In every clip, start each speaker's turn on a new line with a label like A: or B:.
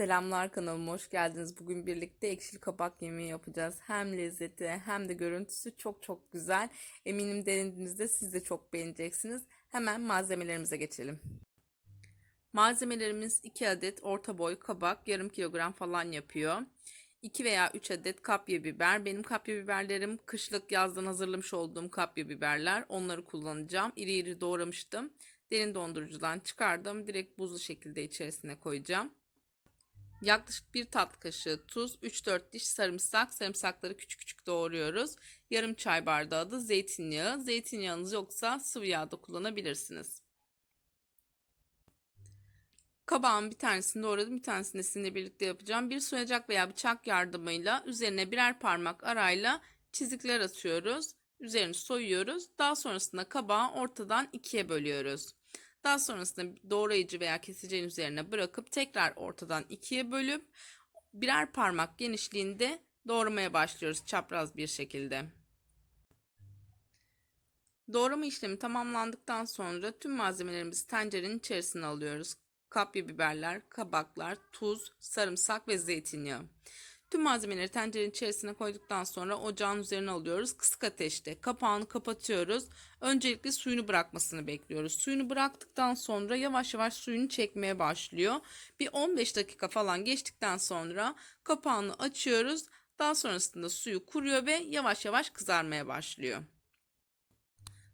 A: Selamlar kanalıma hoş geldiniz. Bugün birlikte ekşili kabak yemeği yapacağız. Hem lezzeti hem de görüntüsü çok çok güzel. Eminim denediğinizde siz de çok beğeneceksiniz. Hemen malzemelerimize geçelim. Malzemelerimiz 2 adet orta boy kabak yarım kilogram falan yapıyor. 2 veya 3 adet kapya biber. Benim kapya biberlerim kışlık yazdan hazırlamış olduğum kapya biberler. Onları kullanacağım. İri iri doğramıştım. Derin dondurucudan çıkardım. Direkt buzlu şekilde içerisine koyacağım. Yaklaşık bir tatlı kaşığı tuz, 3-4 diş sarımsak. Sarımsakları küçük küçük doğruyoruz. Yarım çay bardağı da zeytinyağı. Zeytinyağınız yoksa sıvı yağ da kullanabilirsiniz. Kabağın bir tanesini doğradım, bir tanesini sizinle birlikte yapacağım. Bir soyacak veya bıçak yardımıyla üzerine birer parmak arayla çizikler atıyoruz. Üzerini soyuyoruz. Daha sonrasında kabağı ortadan ikiye bölüyoruz. Daha sonrasında doğrayıcı veya keseceğin üzerine bırakıp tekrar ortadan ikiye bölüp birer parmak genişliğinde doğramaya başlıyoruz çapraz bir şekilde. Doğrama işlemi tamamlandıktan sonra tüm malzemelerimizi tencerenin içerisine alıyoruz. Kapya biberler, kabaklar, tuz, sarımsak ve zeytinyağı. Tüm malzemeleri tencerenin içerisine koyduktan sonra ocağın üzerine alıyoruz. Kısık ateşte kapağını kapatıyoruz. Öncelikle suyunu bırakmasını bekliyoruz. Suyunu bıraktıktan sonra yavaş yavaş suyunu çekmeye başlıyor. Bir 15 dakika falan geçtikten sonra kapağını açıyoruz. Daha sonrasında suyu kuruyor ve yavaş yavaş kızarmaya başlıyor.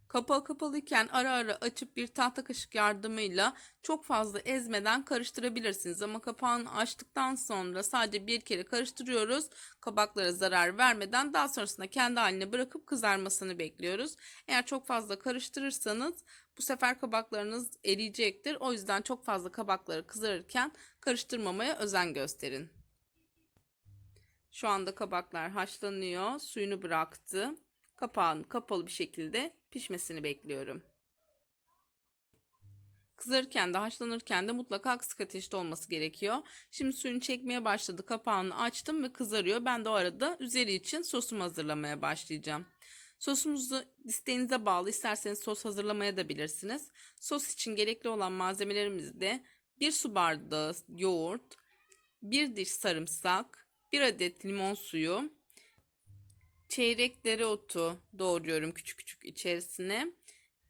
A: Kapağı kapalıyken ara ara açıp bir tahta kaşık yardımıyla çok fazla ezmeden karıştırabilirsiniz. Ama kapağını açtıktan sonra sadece bir kere karıştırıyoruz. Kabaklara zarar vermeden daha sonrasında kendi haline bırakıp kızarmasını bekliyoruz. Eğer çok fazla karıştırırsanız bu sefer kabaklarınız eriyecektir. O yüzden çok fazla kabakları kızarırken karıştırmamaya özen gösterin. Şu anda kabaklar haşlanıyor. Suyunu bıraktı. Kapağını kapalı bir şekilde pişmesini bekliyorum. Kızarırken de haşlanırken de mutlaka kısık ateşte olması gerekiyor. Şimdi suyunu çekmeye başladı. Kapağını açtım ve kızarıyor. Ben de o arada üzeri için sosumu hazırlamaya başlayacağım. Sosumuzu isteğinize bağlı. İsterseniz sos hazırlamaya da bilirsiniz. Sos için gerekli olan malzemelerimiz de 1 su bardağı yoğurt, 1 diş sarımsak, 1 adet limon suyu, çeyrek dereotu doğruyorum küçük küçük içerisine.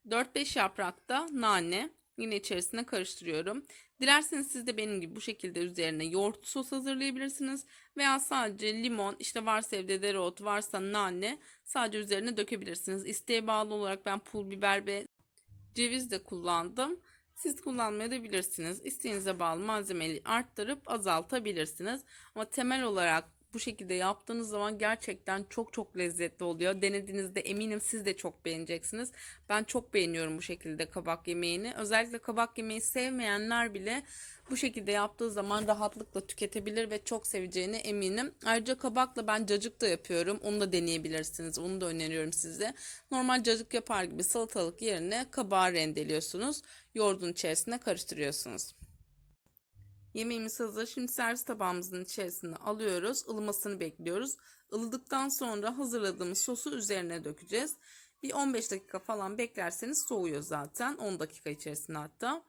A: 4-5 yaprak da nane yine içerisine karıştırıyorum. Dilerseniz siz de benim gibi bu şekilde üzerine yoğurt sos hazırlayabilirsiniz. Veya sadece limon işte varsa evde dereotu varsa nane sadece üzerine dökebilirsiniz. İsteğe bağlı olarak ben pul biber ve ceviz de kullandım. Siz kullanmayabilirsiniz. İsteğinize bağlı malzemeyi arttırıp azaltabilirsiniz. Ama temel olarak bu şekilde yaptığınız zaman gerçekten çok çok lezzetli oluyor. Denediğinizde eminim siz de çok beğeneceksiniz. Ben çok beğeniyorum bu şekilde kabak yemeğini. Özellikle kabak yemeği sevmeyenler bile bu şekilde yaptığı zaman rahatlıkla tüketebilir ve çok seveceğine eminim. Ayrıca kabakla ben cacık da yapıyorum. Onu da deneyebilirsiniz. Onu da öneriyorum size. Normal cacık yapar gibi salatalık yerine kabağı rendeliyorsunuz. Yoğurdun içerisine karıştırıyorsunuz. Yemeğimiz hazır. Şimdi servis tabağımızın içerisine alıyoruz. Ilımasını bekliyoruz. Ilıdıktan sonra hazırladığımız sosu üzerine dökeceğiz. Bir 15 dakika falan beklerseniz soğuyor zaten. 10 dakika içerisinde hatta.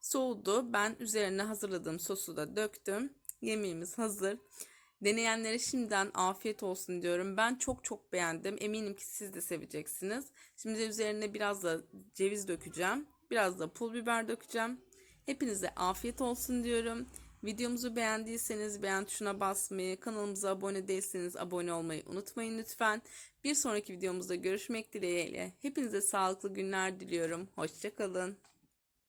A: Soğudu. Ben üzerine hazırladığım sosu da döktüm. Yemeğimiz hazır. Deneyenlere şimdiden afiyet olsun diyorum. Ben çok çok beğendim. Eminim ki siz de seveceksiniz. Şimdi üzerine biraz da ceviz dökeceğim. Biraz da pul biber dökeceğim. Hepinize afiyet olsun diyorum. Videomuzu beğendiyseniz beğen tuşuna basmayı, kanalımıza abone değilseniz abone olmayı unutmayın lütfen. Bir sonraki videomuzda görüşmek dileğiyle. Hepinize sağlıklı günler diliyorum. Hoşçakalın.